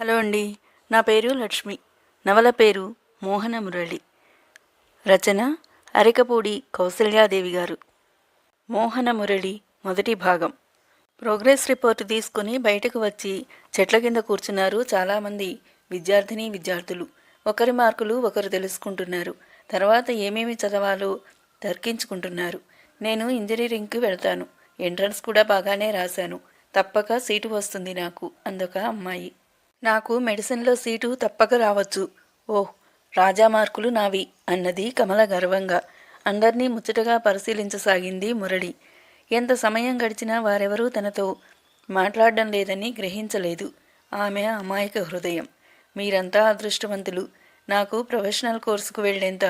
Hello అండి నా పేరు లక్ష్మి. నవల పేరు మోహన మురళి. రచన అరికపూడి కౌసల్యాదేవి గారు. మోహన మురళి మొదటి భాగం. ప్రోగ్రెస్ రిపోర్ట్ తీసుకుని బయటకు వచ్చి చెట్ల కింద కూర్చున్నారు చాలామంది విద్యార్థిని విద్యార్థులు. ఒకరి మార్కులు ఒకరు తెలుసుకుంటున్నారు. తర్వాత ఏమేమి చదవాలో తర్కించుకుంటున్నారు. నేను ఇంజనీరింగ్కి వెళ్తాను. ఎంట్రన్స్ కూడా బాగానే రాశాను. తప్పక సీటు వస్తుంది నాకు అందొక అమ్మాయి. నాకు మెడిసిన్లో సీటు తప్పక రావచ్చు. ఓహ్ రాజా మార్కులు నావి అన్నది కమల గర్వంగా. అందర్నీ ముచ్చటగా పరిశీలించసాగింది మురళి. ఎంత సమయం గడిచినా వారెవరూ తనతో మాట్లాడడం లేదని గ్రహించలేదు. ఆమె అమాయక హృదయం. మీరంతా అదృష్టవంతులు. నాకు ప్రొఫెషనల్ కోర్సుకు వెళ్ళేంత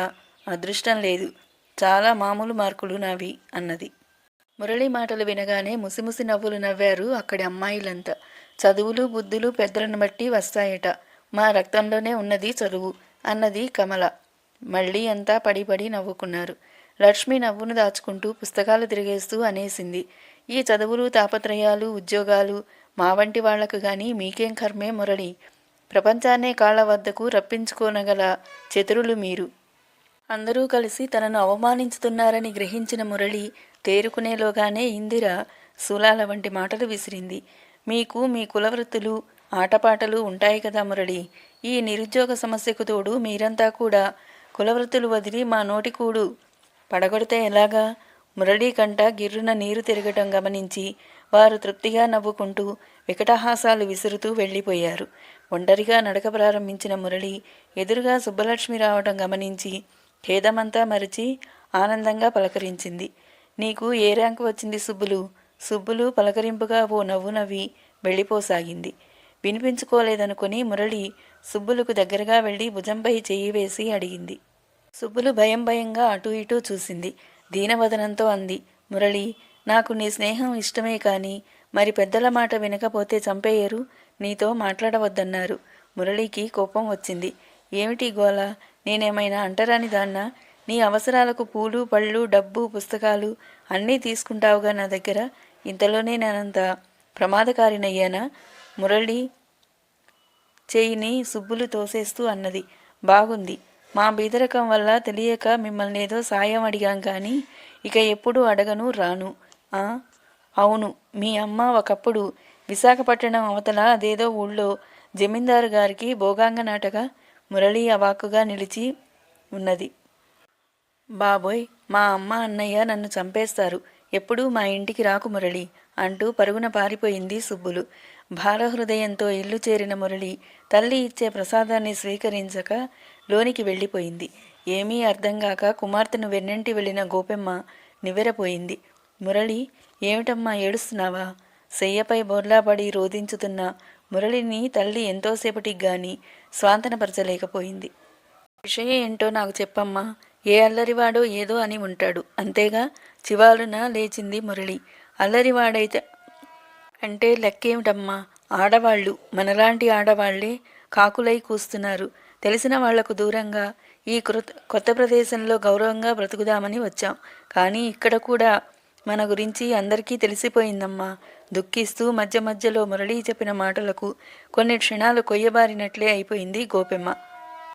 అదృష్టం లేదు. చాలా మామూలు మార్కులు నావి అన్నది. మురళి మాటలు వినగానే ముసిముసి నవ్వులు నవ్వారు అక్కడి అమ్మాయిలంతా. చదువులు బుద్ధులు పెద్దలను బట్టి వస్తాయట. మా రక్తంలోనే ఉన్నది చదువు అన్నది కమల. మళ్ళీ అంతా పడిపడి నవ్వుకున్నారు. లక్ష్మి నవ్వును దాచుకుంటూ పుస్తకాలు తిరిగేస్తూ అనేసింది. ఈ చదువులు తాపత్రయాలు ఉద్యోగాలు మా వంటి వాళ్ళకు గాని మీకేం కర్మే మురళి? ప్రపంచాన్నే కాళ్ళ వద్దకు రప్పించుకోనగల చతురులు మీరు. అందరూ కలిసి తనను అవమానించుతున్నారని గ్రహించిన మురళి తేరుకునేలోగానే ఇందిర శూలాల వంటి మాటలు విసిరింది. మీకు మీ కులవృత్తులు ఆటపాటలు ఉంటాయి కదా మురళి. ఈ నిరుద్యోగ సమస్యకు తోడు మీరంతా కూడా కులవృత్తులు వదిలి మా నోటికూడు పడగొడితే ఎలాగా? మురళీ కంట గిర్రున నీరు తిరగటం గమనించి వారు తృప్తిగా నవ్వుకుంటూ వికటహాసాలు విసురుతూ వెళ్ళిపోయారు. ఒంటరిగా నడక ప్రారంభించిన మురళి ఎదురుగా సుబ్బలక్ష్మి రావటం గమనించి ఖేదమంతా మరిచి ఆనందంగా పలకరించింది. నీకు ఏ ర్యాంకు వచ్చింది సుబ్బులు? సుబ్బులు పలకరింపుగా ఓ నవ్వు నవ్వి వెళ్ళిపోసాగింది. వినిపించుకోలేదనుకుని మురళి సుబ్బులకు దగ్గరగా వెళ్ళి భుజంపై చెయ్యి వేసి అడిగింది. సుబ్బులు భయం భయంగా అటూ ఇటూ చూసింది. దీనవదనంతో అంది మురళి నాకు నీ స్నేహం ఇష్టమే కానీ మరి పెద్దల మాట వినకపోతే చంపేయరు నీతో మాట్లాడవద్దన్నారు. మురళికి కోపం వచ్చింది. ఏమిటి గోల నేనేమైనా అంటరాని దాన్నా? నీ అవసరాలకు పూలు పళ్ళు డబ్బు పుస్తకాలు అన్నీ తీసుకుంటావుగా నా దగ్గర. ఇంతలోనే నేనంత ప్రమాదకారినయ్యానా? మురళి చేయిని సుబ్బులు తోసేస్తూ అన్నది. బాగుంది. మా బీదరకం వల్ల తెలియక మిమ్మల్ని ఏదో సాయం అడిగాం కానీ ఇక ఎప్పుడు అడగను రాను. ఆ? అవును. మీ అమ్మ ఒకప్పుడు విశాఖపట్నం అవతల అదేదో ఊళ్ళో జమీందారు గారికి భోగాంగ నాటగా మురళి అవాకుగా నిలిచి ఉన్నది. బాబోయ్ మా అమ్మ అన్నయ్య నన్ను చంపేస్తారు. ఎప్పుడూ మా ఇంటికి రాకు మురళి అంటూ పరుగున పారిపోయింది సుబ్బులు. భారహృదయంతో ఇల్లు చేరిన మురళి తల్లి ఇచ్చే ప్రసాదాన్ని స్వీకరించక లోనికి వెళ్ళిపోయింది. ఏమీ అర్థం కాక కుమార్తెను వెన్నంటి వెళ్ళిన గోపెమ్మ నివ్వెరపోయింది. మురళి ఏమిటమ్మా ఏడుస్తున్నావా? శయ్యపై బోర్లాపడి రోధించుతున్న మురళిని తల్లి ఎంతోసేపటికి గాని స్వాంతనపరచలేకపోయింది. విషయం ఏంటో నాకు చెప్పమ్మా. ఏ అల్లరివాడో ఏదో అని ఉంటాడు. అంతేగా? చివాలున లేచింది మురళి. అల్లరివాడైతే అంటే లెక్కేమిటమ్మా? ఆడవాళ్ళు మనలాంటి ఆడవాళ్ళే కాకులై కూస్తున్నారు. తెలిసిన వాళ్ళకు దూరంగా ఈ కృత కొత్త ప్రదేశంలో గౌరవంగా బ్రతుకుదామని వచ్చాం. కానీ ఇక్కడ కూడా మన గురించి అందరికీ తెలిసిపోయిందమ్మా. దుఃఖిస్తూ మధ్య మధ్యలో మురళీ చెప్పిన మాటలకు కొన్ని క్షణాలు కొయ్యబారినట్లే అయిపోయింది గోపెమ్మ.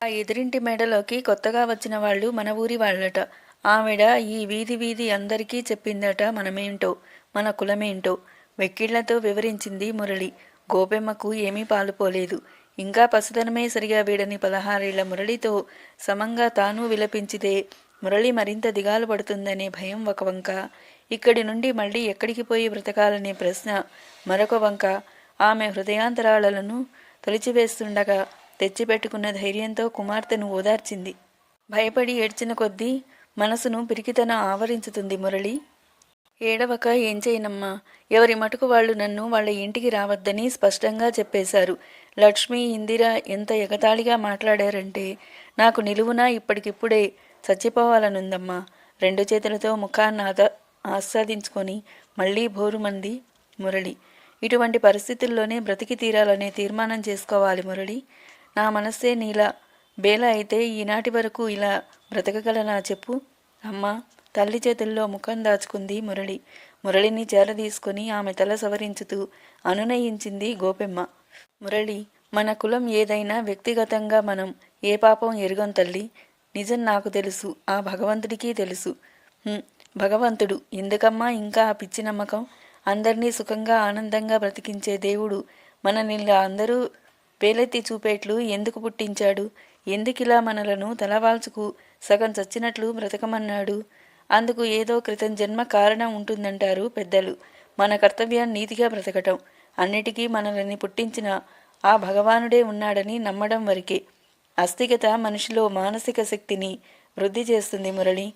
ఆ ఎదురింటి మేడలోకి కొత్తగా వచ్చిన వాళ్ళు మన ఊరి వాళ్ళట. ఆవిడ ఈ వీధి వీధి అందరికీ చెప్పిందట మనమేంటో మన కులమేంటో. వెక్కిళ్ళతో వివరించింది మురళి. గోపెమ్మకు ఏమీ పాలుపోలేదు. ఇంకా పసుదనమే సరిగా వీడని పదహారేళ్ళ మురళితో సమంగా తాను విలపించితే మురళి మరింత దిగాలు పడుతుందనే భయం ఒక వంక. ఇక్కడి నుండి మళ్ళీ ఎక్కడికి పోయి బ్రతకాలనే ప్రశ్న మరొక వంక. ఆమె హృదయాంతరాళలను తొలిచివేస్తుండగా తెచ్చిపెట్టుకున్న ధైర్యంతో కుమార్తెను ఓదార్చింది. భయపడి ఏడ్చిన కొద్దీ మనసును పిరికితన ఆవరించుతుంది మురళి. ఏడవక ఏం చేయనమ్మా. ఎవరి మటుకు వాళ్ళు నన్ను వాళ్ళ ఇంటికి రావద్దని స్పష్టంగా చెప్పేశారు. లక్ష్మి ఇందిర ఎంత ఎగతాళిగా మాట్లాడారంటే నాకు నిలువునా ఇప్పటికిప్పుడే చచ్చిపోవాలనుందమ్మా. రెండు చేతులతో ముఖాన్ని ఆద ఆస్వాదించుకొని మళ్ళీ భోరుమంది మురళి. ఇటువంటి పరిస్థితుల్లోనే బ్రతికి తీరాలనే తీర్మానం చేసుకోవాలి మురళి. నా మనస్సే నీలా బేల అయితే ఈనాటి వరకు ఇలా బ్రతకగలనా చెప్పు. అమ్మా తల్లి చేతుల్లో ముఖం దాచుకుంది మురళి. మురళిని చేరదీసుకుని ఆమె తల సవరించుతూ అనునయించింది గోపెమ్మ. మురళి మన కులం ఏదైనా వ్యక్తిగతంగా మనం ఏ పాపం ఎరుగం తల్లి? నిజం నాకు తెలుసు ఆ భగవంతుడికి తెలుసు. భగవంతుడు ఎందుకమ్మా ఇంకా ఆ పిచ్చి నమ్మకం? అందరినీ సుఖంగా ఆనందంగా బ్రతికించే దేవుడు మనల్ని అందరూ వేలెత్తి చూపేట్లు ఎందుకు పుట్టించాడు? ఎందుకిలా మనలను తలవాల్చుకు సగం చచ్చినట్లు బ్రతకమన్నాడు? అందుకు ఏదో క్రితం జన్మ కారణం ఉంటుందంటారు పెద్దలు. మన కర్తవ్యం నీతిగా బ్రతకటం. అన్నిటికీ మనల్ని పుట్టించిన ఆ భగవానుడే ఉన్నాడని నమ్మడం వరకే. అస్థిగత మనిషిలో మానసిక శక్తిని వృద్ధి చేస్తుంది మురళి.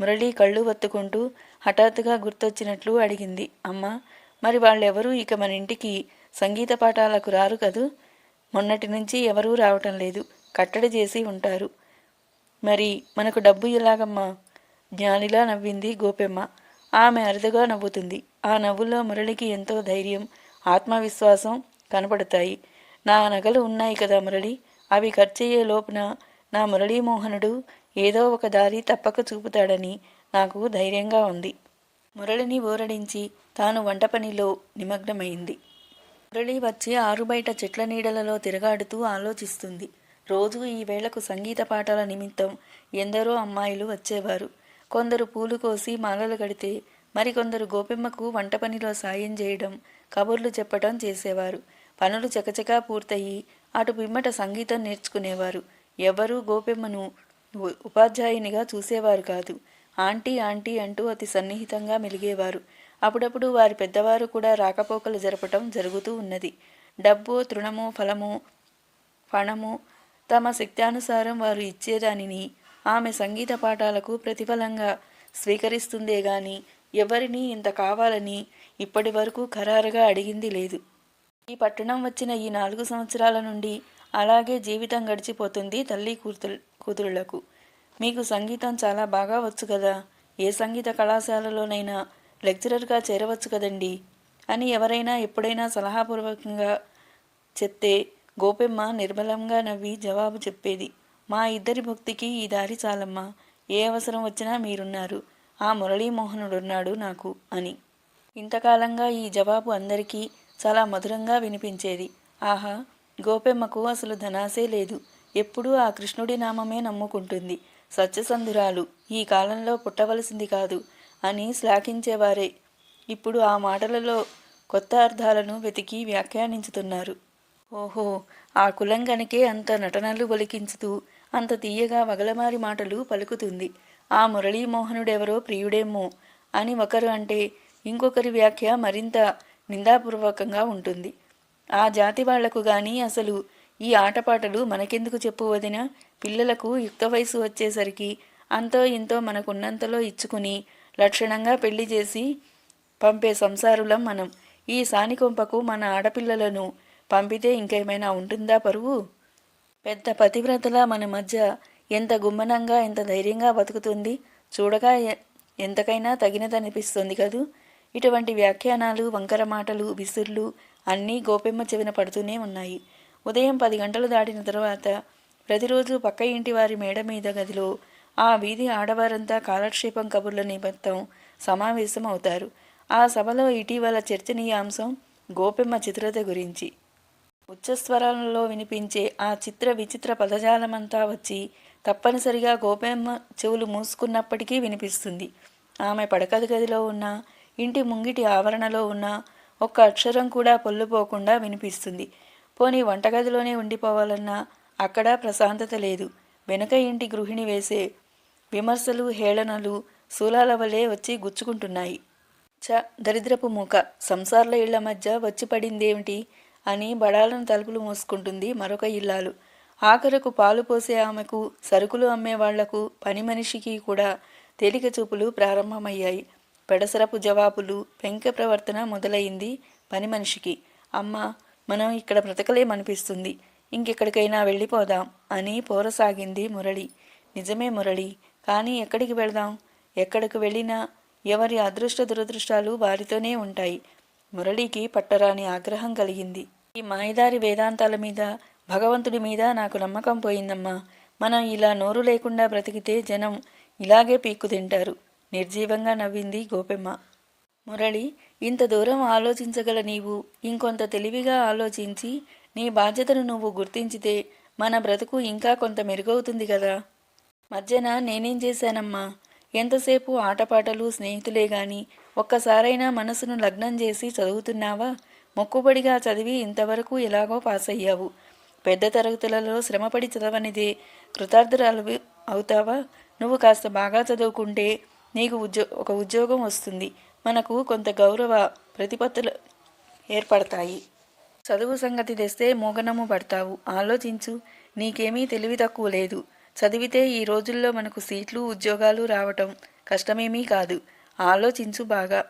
మురళి కళ్ళు వత్తుకుంటూ హఠాత్తుగా గుర్తొచ్చినట్లు అడిగింది. అమ్మ మరి వాళ్ళెవరూ ఇక మన ఇంటికి సంగీత పాఠాలకు రారు కదూ? మొన్నటి నుంచి ఎవరూ రావటం లేదు. కట్టడి చేసి ఉంటారు. మరి మనకు డబ్బు ఎలాగమ్మా? జ్ఞానిలా నవ్వింది గోపెమ్మ. ఆమె అరుదుగా నవ్వుతుంది. ఆ నవ్వుల్లో మురళికి ఎంతో ధైర్యం ఆత్మవిశ్వాసం కనపడతాయి. నా నగలు ఉన్నాయి కదా మురళి. అవి ఖర్చయ్యే లోపున నా మురళీమోహనుడు ఏదో ఒక దారి తప్పక చూపుతాడని నాకు ధైర్యంగా ఉంది. మురళిని ఊరడించి తాను వంట పనిలో నిమగ్నమైంది. మురళి వచ్చి ఆరుబయట చెట్ల నీడలలో తిరగాడుతూ ఆలోచిస్తుంది. రోజు ఈ వేళకు సంగీత పాఠాల నిమిత్తం ఎందరో అమ్మాయిలు వచ్చేవారు. కొందరు పూలు కోసి మాలలు కడితే మరికొందరు గోపెమ్మకు వంట పనిలో సాయం చేయడం కబుర్లు చెప్పటం చేసేవారు. పనులు చకచకా పూర్తయి అటు పిమ్మట సంగీతం నేర్చుకునేవారు. ఎవరూ గోపెమ్మను ఉపాధ్యాయునిగా చూసేవారు కాదు. ఆంటీ ఆంటీ అంటూ అతి సన్నిహితంగా మెలిగేవారు. అప్పుడప్పుడు వారి పెద్దవారు కూడా రాకపోకలు జరపటం జరుగుతూ ఉన్నది. డబ్బు తృణము ఫలము పణము తమ శక్త్యానుసారం వారు ఇచ్చేదానిని ఆమె సంగీత పాఠాలకు ప్రతిఫలంగా స్వీకరిస్తుందే గాని ఎవరినీ ఇంత కావాలని ఇప్పటి వరకు ఖరారుగా అడిగింది లేదు. ఈ పట్టణం వచ్చిన ఈ నాలుగు సంవత్సరాల నుండి అలాగే జీవితం గడిచిపోతుంది తల్లి కూతురు కూతురులకు. మీకు సంగీతం చాలా బాగా వచ్చు కదా? ఏ సంగీత కళాశాలలోనైనా లెక్చరర్గా చేరవచ్చు కదండి? అని ఎవరైనా ఎప్పుడైనా సలహాపూర్వకంగా చెప్తే గోపెమ్మ నిర్మలంగా నవ్వి జవాబు చెప్పేది. మా ఇద్దరి భక్తికి ఈ దారి చాలమ్మా. ఏ అవసరం వచ్చినా మీరున్నారు. ఆ మురళీమోహనుడున్నాడు నాకు అని. ఇంతకాలంగా ఈ జవాబు అందరికీ చాలా మధురంగా వినిపించేది. ఆహా గోపెమ్మకు అసలు ధనాసే లేదు. ఎప్పుడూ ఆ కృష్ణుడి నామమే నమ్ముకుంటుంది. సత్యసంధురాలు ఈ కాలంలో పుట్టవలసింది కాదు అని శ్లాఘించేవారే. ఇప్పుడు ఆ మాటలలో కొత్త అర్థాలను వెతికి వ్యాఖ్యానించుతున్నారు. ఓహో ఆ కులం గనకే అంత నటనలు ఒలికించుతూ అంత తీయగా వగలమారి మాటలు పలుకుతుంది. ఆ మురళీమోహనుడెవరో ప్రియుడేమో అని ఒకరు అంటే ఇంకొకరి వ్యాఖ్య మరింత నిందాపూర్వకంగా ఉంటుంది. ఆ జాతి వాళ్ళకు గాని అసలు ఈ ఆటపాటలు మనకెందుకు చెప్పువదిన పిల్లలకు యుక్త వయసు వచ్చేసరికి అంతో ఇంతో మనకున్నంతలో ఇచ్చుకుని లక్షణంగా పెళ్ళి చేసి పంపే సంసారులం మనం. ఈ సానికొంపకు మన ఆడపిల్లలను పంపితే ఇంకేమైనా ఉంటుందా పరువు? పెద్ద పతివ్రతలా మన మధ్య ఎంత గుమ్మనంగా ఎంత ధైర్యంగా బతుకుతుంది చూడగా ఎంతకైనా తగినదనిపిస్తుంది కదూ? ఇటువంటి వ్యాఖ్యానాలు వంకర మాటలు విసుర్లు అన్నీ గోపెమ్మ చెవిన పడుతూనే ఉన్నాయి. ఉదయం పది గంటలు దాటిన తర్వాత ప్రతిరోజు పక్క ఇంటి వారి మేడ మీద గదిలో ఆ వీధి ఆడవారంతా కాలక్షేపం కబుర్ల నిమిత్తం సమావేశం అవుతారు ఆ సభలో ఇటీవల చర్చనీయాంశం గోపెమ్మ చిత్రత గురించి. ఉచ్చస్వరాలలో వినిపించే ఆ చిత్ర విచిత్ర పదజాలమంతా వచ్చి తప్పనిసరిగా గోపెమ్మ చెవులు మూసుకున్నప్పటికీ వినిపిస్తుంది. ఆమె పడకది గదిలో ఉన్న ఇంటి ముంగిటి ఆవరణలో ఉన్న ఒక్క అక్షరం కూడా పొల్లుపోకుండా వినిపిస్తుంది. పోనీ వంటగదిలోనే ఉండిపోవాలన్నా అక్కడ ప్రశాంతత లేదు. వెనుక ఇంటి గృహిణి వేసే విమర్శలు హేళనలు శూలాల వలె వచ్చి గుచ్చుకుంటున్నాయి. చ దరిద్రపు మూక. సంసార్ల ఇళ్ళ మధ్య వచ్చి పడిందేమిటి? అని బడాలను తలుపులు మూసుకుంటుంది మరొక ఇల్లాలు. ఆఖరకు పాలు పోసే ఆమెకు సరుకులు అమ్మేవాళ్ళకు పని మనిషికి కూడా తేలిక చూపులు ప్రారంభమయ్యాయి. పెడసరపు జవాబులు పెంక ప్రవర్తన మొదలైంది పని మనిషికి. అమ్మ మనం ఇక్కడ బ్రతకలేమనిపిస్తుంది. ఇంకెక్కడికైనా వెళ్ళిపోదాం అని పోరసాగింది మురళి. నిజమే మురళి కానీ ఎక్కడికి వెళదాం? ఎక్కడికి వెళ్ళినా ఎవరి అదృష్ట దురదృష్టాలు వారితోనే ఉంటాయి. మురళికి పట్టరాని ఆగ్రహం కలిగింది. ఈ మాయదారి వేదాంతాల మీద భగవంతుడి మీద నాకు నమ్మకం పోయిందమ్మా. మనం ఇలా నోరు లేకుండా బ్రతికితే జనం ఇలాగే పీక్కు తింటారు. నిర్జీవంగా నవ్వింది గోపెమ్మ. మురళి ఇంత దూరం ఆలోచించగల నీవు ఇంకొంత తెలివిగా ఆలోచించి నీ బాధ్యతను నువ్వు గుర్తించితే మన బ్రతుకు ఇంకా కొంత మెరుగవుతుంది కదా. మధ్యన నేనేం చేశానమ్మా? ఎంతసేపు ఆటపాటలు స్నేహితులే గాని ఒక్కసారైనా మనసును లగ్నం చేసి చదువుతున్నావా? మొక్కుబడిగా చదివి ఇంతవరకు ఎలాగో పాస్ అయ్యావు. పెద్ద తరగతులలో శ్రమపడి చదవనిదే. కృతార్థురాలు అవుతావా? నువ్వు కాస్త బాగా చదువుకుంటే నీకు ఉద్యో ఒక ఉద్యోగం వస్తుంది. మనకు కొంత గౌరవ ప్రతిపత్తులు ఏర్పడతాయి. చదువు సంగతి తెస్తే మోగనము పడతావు. ఆలోచించు. నీకేమీ తెలివి తక్కువ లేదు. చదివితే ఈ రోజుల్లో మనకు సీట్లు ఉద్యోగాలు రావటం కష్టమేమీ కాదు. ఆలోచించు బాగా.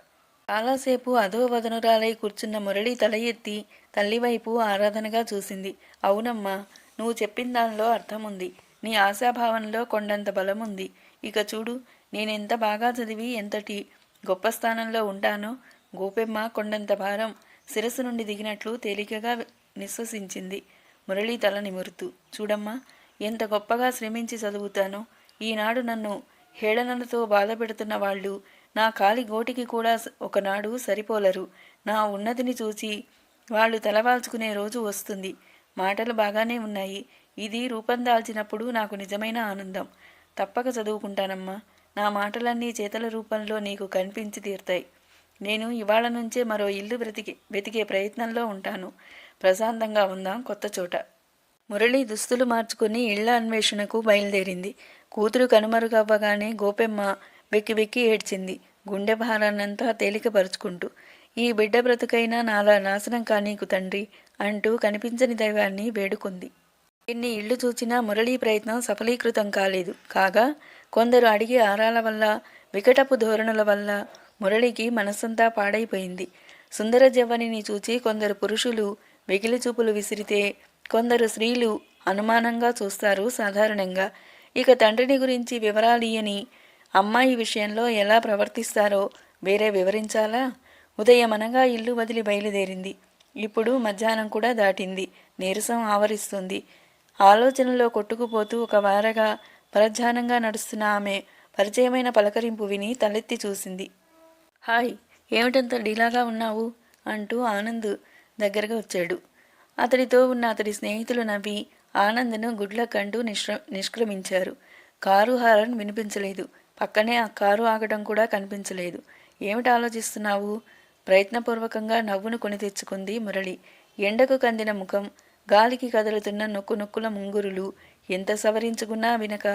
చాలాసేపు అధోవదనురాలై కూర్చున్న మురళి తల ఎత్తి తల్లివైపు ఆరాధనగా చూసింది. అవునమ్మా నువ్వు చెప్పిన దానిలో అర్థముంది. నీ ఆశాభావంలో కొండంత బలముంది. ఇక చూడు నేనెంత బాగా చదివి ఎంతటి గొప్ప స్థానంలో ఉంటానో గోపెమ్మ కొండంత భారం శిరస్సు నుండి దిగినట్లు తేలికగా నిశ్వసించింది మురళి తల నిమురుతూ. చూడమ్మా ఎంత గొప్పగా శ్రమించి చదువుతానో. ఈనాడు నన్ను హేళనలతో బాధ పెడుతున్న వాళ్ళు నా కాలి గోటికి కూడా ఒకనాడు సరిపోలరు. నా ఉన్నతిని చూసి వాళ్ళు తలవాల్చుకునే రోజు వస్తుంది. మాటలు బాగానే ఉన్నాయి. ఇది రూపం దాల్చినప్పుడు నాకు నిజమైన ఆనందం. తప్పక చదువుకుంటానమ్మా. నా మాటలన్నీ చేతల రూపంలో నీకు కనిపించి తీరుతాయి. నేను ఇవాళ నుంచే మరో ఇల్లు బ్రతికి వెతికే ప్రయత్నంలో ఉంటాను. ప్రశాంతంగా ఉందాం కొత్త చోట. మురళి దుస్తులు మార్చుకుని ఇళ్ళ అన్వేషణకు బయలుదేరింది. కూతురు కనుమరుగవ్వగానే గోపెమ్మ వెక్కి వెక్కి ఏడ్చింది. గుండె భారాన్నంతా తేలికపరుచుకుంటూ ఈ బిడ్డ బ్రతుకైనా నాలా నాశనం కానీకు తండ్రి? అంటూ కనిపించని దైవాన్ని వేడుకుంది. ఎన్ని ఇళ్ళు చూచినా మురళీ ప్రయత్నం సఫలీకృతం కాలేదు. కాగా కొందరు అడిగే ఆరాల వల్ల వికటపు ధోరణుల వల్ల మురళికి మనస్సంతా పాడైపోయింది. సుందర జవ్వనిని చూచి కొందరు పురుషులు వెకిలి చూపులు విసిరితే కొందరు స్త్రీలు అనుమానంగా చూస్తారు సాధారణంగా. ఇక తండ్రిని గురించి వివరాలియని అమ్మాయి విషయంలో ఎలా ప్రవర్తిస్తారో వేరే వివరించాలా? ఉదయం అనగా ఇల్లు వదిలి బయలుదేరింది. ఇప్పుడు మధ్యాహ్నం కూడా దాటింది. నీరసం ఆవరిస్తుంది. ఆలోచనలో కొట్టుకుపోతూ ఒక వారగా పరధ్యానంగా నడుస్తున్న ఆమె పరిచయమైన పలకరింపు విని తలెత్తి చూసింది. హాయ్ ఏమిటంత డీలాగా ఉన్నావు? అంటూ ఆనంద్ దగ్గరగా వచ్చాడు. అతడితో ఉన్న అతడి స్నేహితులు నవ్వి ఆనంద్ను గుడ్ల అంటూ నిష్క్ర నిష్క్రమించారు. కారు హారన్ వినిపించలేదు. పక్కనే ఆ కారు ఆగడం కూడా కనిపించలేదు. ఏమిటి ఆలోచిస్తున్నావు? ప్రయత్నపూర్వకంగా నవ్వును కొని తెచ్చుకుంది మురళి. ఎండకు కందిన ముఖం గాలికి కదులుతున్న నొక్కు నొక్కుల ముంగురులు ఎంత సవరించుకున్నా వినక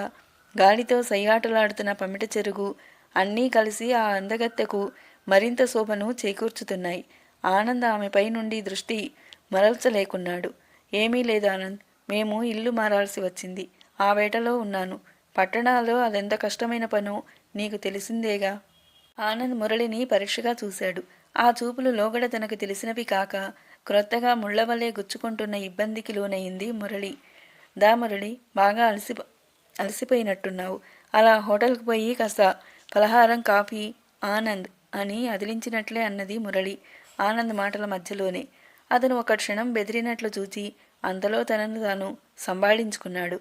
గాలితో సయ్యాటలాడుతున్న పమిట చెరుగు అన్నీ కలిసి ఆ అందగత్తెకు మరింత శోభను చేకూర్చుతున్నాయి. ఆనంద్ ఆమెపై నుండి దృష్టి మరల్చలేకున్నాడు. ఏమీ లేదు ఆనంద్ మేము ఇల్లు మారాల్సి వచ్చింది. ఆ వేటలో ఉన్నాను. పట్టణాల్లో అదెంత కష్టమైన పనో నీకు తెలిసిందేగా? ఆనంద్ మురళిని పరీక్షగా చూశాడు. ఆ చూపులు లోగడ తనకు తెలిసినవి కాక క్రొత్తగా ముళ్ళవలే గుచ్చుకుంటున్న ఇబ్బందికి లోనయింది మురళి. దా మురళి బాగా అలసి అలసిపోయినట్టున్నావు. అలా హోటల్కి పోయి కాస్త పలహారం కాఫీ ఆనంద్ అని అదిలించినట్లే అన్నది మురళి ఆనంద్ మాటల మధ్యలోనే. అతను ఒక క్షణం బెదిరినట్లు చూచి అంతలో తనను తాను సంభాళించుకున్నాడు.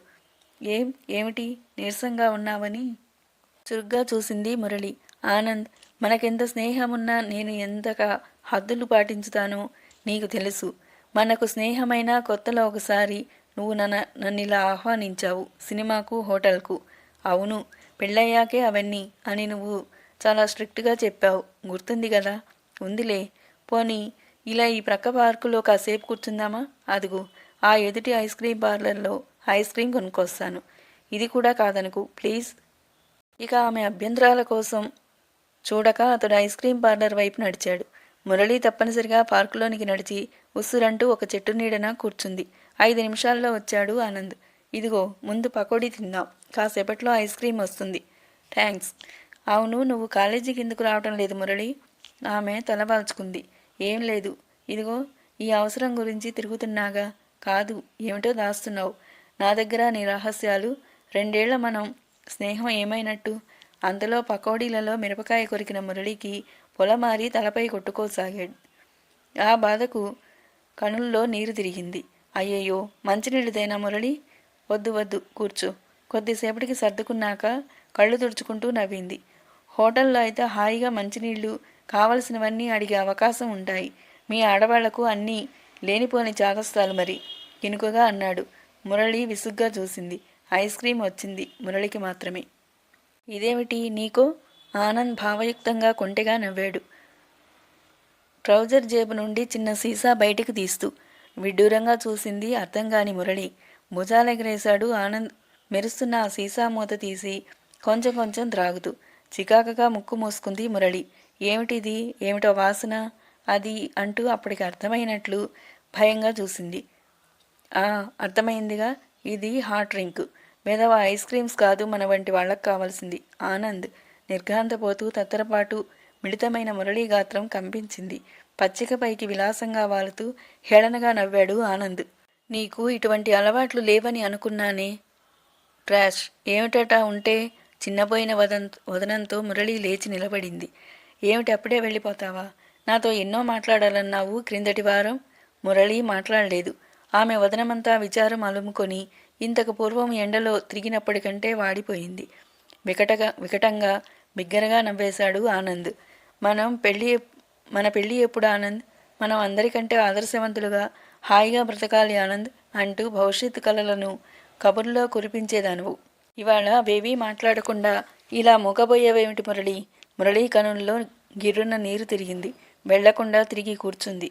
ఏం ఏమిటి? నీరసంగా ఉన్నావని? చురుగ్గా చూసింది మురళి. ఆనంద్ మనకెంత స్నేహమున్నా నేను ఎంతగా హద్దులు పాటించుతానో నీకు తెలుసు. మనకు స్నేహమైన కొత్తలో ఒకసారి నువ్వు నన్న నన్ను ఇలా ఆహ్వానించావు సినిమాకు హోటల్కు. అవును పెళ్ళయ్యాకే అవన్నీ అని నువ్వు చాలా స్ట్రిక్ట్గా చెప్పావు. గుర్తుంది కదా? ఉందిలే. పోనీ ఇలా ఈ ప్రక్క పార్కులో కాసేపు కూర్చుందామా? అదుగు ఆ ఎదుటి ఐస్ క్రీమ్ పార్లర్లో ఐస్ క్రీమ్ కొనుక్కొస్తాను. ఇది కూడా కాదనుకు ప్లీజ్. ఇక ఆమె అభ్యంతరాల కోసం చూడక అతడు ఐస్ క్రీం పార్లర్ వైపు నడిచాడు. మురళి తప్పనిసరిగా పార్కులోనికి నడిచి ఉస్సురంటూ ఒక చెట్టు నీడన కూర్చుంది. ఐదు నిమిషాల్లో వచ్చాడు ఆనంద్. ఇదిగో ముందు పకోడీ తిందాం. కాసేపట్లో ఐస్ క్రీం వస్తుంది. థ్యాంక్స్ అవును నువ్వు కాలేజీకి ఎందుకు రావటం లేదు మురళి? ఆమె తలవాల్చుకుంది ఏం లేదు. ఇదిగో ఈ అవసరం గురించి తిరుగుతున్నాగా? కాదు. ఏమిటో దాస్తున్నావు. నా దగ్గర నీ రహస్యాలు. రెండేళ్ళ మనం స్నేహం ఏమైనట్టు? అంతలో పకోడీలలో మిరపకాయ కొరికిన మురళికి పొలమారి తలపై కొట్టుకోసాగాడు. ఆ బాధకు కనుల్లో నీరు తిరిగింది. అయ్యయ్యో మంచినీళ్ళుదైనా మురళి? వద్దు వద్దు కూర్చో. కొద్దిసేపటికి సర్దుకున్నాక కళ్ళు తుడుచుకుంటూ నవ్వింది. హోటల్లో అయితే హాయిగా మంచినీళ్ళు కావలసినవన్నీ అడిగే అవకాశం ఉంటాయి. మీ ఆడవాళ్ళకు అన్నీ లేనిపోని చాదస్తాలు మరి. ఇనుకగా అన్నాడు. మురళి విసుగ్గా చూసింది. ఐస్ క్రీం వచ్చింది మురళికి మాత్రమే. ఇదేమిటి నీకు? ఆనంద్ భావయుక్తంగా కొంటెగా నవ్వాడు. ట్రౌజర్ జేబు నుండి చిన్న సీసా బయటికి తీస్తూ విడ్డూరంగా చూసింది అర్థం కాని మురళి. భుజాలెగరేశాడు ఆనంద్. మెరుస్తున్న ఆ సీసా మూత తీసి కొంచెం కొంచెం త్రాగుతూ చికాకగా ముక్కు మూసుకుంది మురళి. ఏమిటిది? ఏమిటో వాసన? అది అంటూ అప్పటికి అర్థమైనట్లు భయంగా చూసింది. అర్థమైందిగా? ఇది హాట్ డ్రింక్. మెదవ ఐస్ క్రీమ్స్ కాదు మన వంటి వాళ్ళకు కావాల్సింది. ఆనంద్ నిర్ఘాంతపోతూ తత్తరపాటు మిళితమైన మురళీ గాత్రం కంపించింది. పచ్చికపైకి విలాసంగా వాలుతూ హేళనగా నవ్వాడు ఆనంద్. నీకు ఇటువంటి అలవాట్లు లేవని అనుకున్నానే. ట్రాష్! ఏమిటట ఉంటే చిన్నపోయిన వదన్ వదనంతో మురళి లేచి నిలబడింది. ఏమిటి అప్పుడే వెళ్ళిపోతావా? నాతో ఎన్నో మాట్లాడాలన్నావు క్రిందటి వారం? మురళి మాట్లాడలేదు. ఆమె వదనమంతా విచారం అలుముకొని ఇంతకు పూర్వం ఎండలో తిరిగినప్పటికంటే వాడిపోయింది. వికటగా వికటంగా బిగ్గరగా నవ్వేశాడు ఆనంద్. మనం పెళ్ళి మన పెళ్ళి ఎప్పుడు ఆనంద్? మనం అందరికంటే ఆదర్శవంతులుగా హాయిగా బ్రతకాలి ఆనంద్ అంటూ భవిష్యత్తు కలలను కబుర్లో కురిపించేదానువు. ఇవాళ వేవి మాట్లాడకుండా ఇలా మూకబోయేవేమిటి మురళి? మురళీ కనుల్లో గిర్రున నీరు తిరిగింది. వెళ్ళకుండా తిరిగి కూర్చుంది.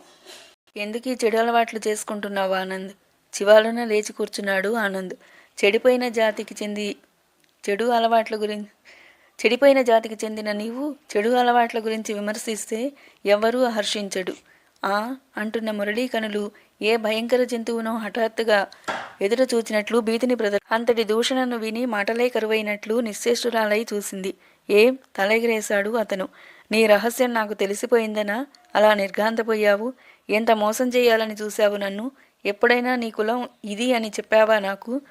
ఎందుకు ఈ చెడు అలవాట్లు చేసుకుంటున్నావు ఆనంద్? చివాలున లేచి కూర్చున్నాడు ఆనంద్. చెడిపోయిన జాతికి చెంది చెడు అలవాట్ల గురించి చెడిపోయిన జాతికి చెందిన నీవు చెడు అలవాట్ల గురించి విమర్శిస్తే ఎవ్వరూ హర్షించడు. ఆ అంటున్న మురళీ కనులు ఏ భయంకర జంతువునో హఠాత్తుగా ఎదుట చూచినట్లు భీతిని ప్రద అంతటి దూషణను విని మాటలే కరువైనట్లు నిశ్చేష్టురాలై చూసింది. ఏం తలెగిరేశాడు అతను? నీ రహస్యం నాకు తెలిసిపోయిందనా? అలా నిర్ఘాంతపోయావు? ఎంత మోసం చేయాలని చూశావు నన్ను? ఎప్పుడైనా నీ కులం ఇది అని చెప్పావా నాకు?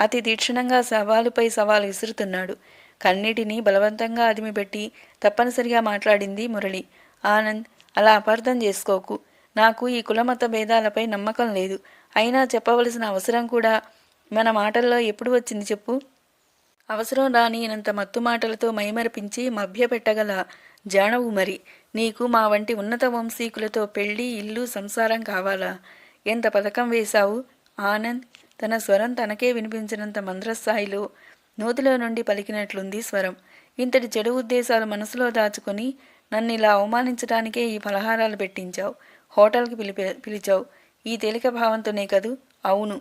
అతి తీక్షణంగా సవాలుపై సవాలు విసురుతున్నాడు. కన్నిటిని బలవంతంగా అదిమిపెట్టి తప్పనిసరిగా మాట్లాడింది మురళి. ఆనంద్ అలా అపార్థం చేసుకోకు. నాకు ఈ కులమత భేదాలపై నమ్మకం లేదు. అయినా చెప్పవలసిన అవసరం కూడా మన మాటల్లో ఎప్పుడు వచ్చింది చెప్పు? అవసరం రానినంత మత్తు మాటలతో మైమరిపించి మభ్యపెట్టగల జానవు మరి. నీకు మా వంటి ఉన్నత వంశీకులతో పెళ్ళి ఇల్లు సంసారం కావాలా? ఎంత పథకం వేశావు? ఆనంద్ తన స్వరం తనకే వినిపించినంత మంద్రస్థాయిలో నోతిలో నుండి పలికినట్లుంది స్వరం. ఇంతటి చెడు ఉద్దేశాలు మనసులో దాచుకొని నన్ను ఇలా అవమానించడానికే ఈ పలహారాలు పెట్టించావు హోటల్కి పిలిపి పిలిచావు. ఈ తేలిక భావంతోనే కదూ? అవును.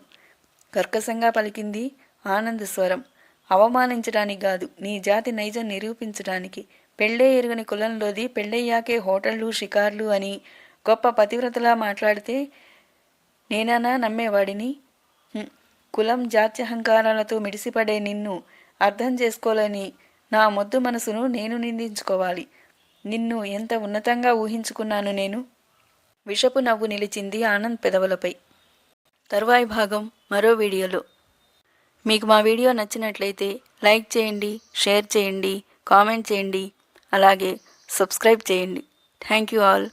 కర్కశంగా పలికింది ఆనంద స్వరం. అవమానించడానికి కాదు నీ జాతి నైజం నిరూపించడానికి. పెళ్ళే ఎరుగని కులంలోది పెళ్ళయ్యాకే హోటళ్ళు షికార్లు అని గొప్ప పతివ్రతలా మాట్లాడితే నేనానా నమ్మేవాడిని? కులం జాత్యహంకారాలతో మిడిసిపడే నిన్ను అర్థం చేసుకోలేని నా మొద్దు మనసును నేను నిందించుకోవాలి. నిన్ను ఎంత ఉన్నతంగా ఊహించుకున్నాను నేను? విషపు నవ్వు నిలిచింది ఆనంద్ పెదవులపై. తరువాయి భాగం మరో వీడియోలో. మీకు మా వీడియో నచ్చినట్లయితే లైక్ చేయండి షేర్ చేయండి కామెంట్ చేయండి అలాగే సబ్స్క్రైబ్ చేయండి. Thank you all.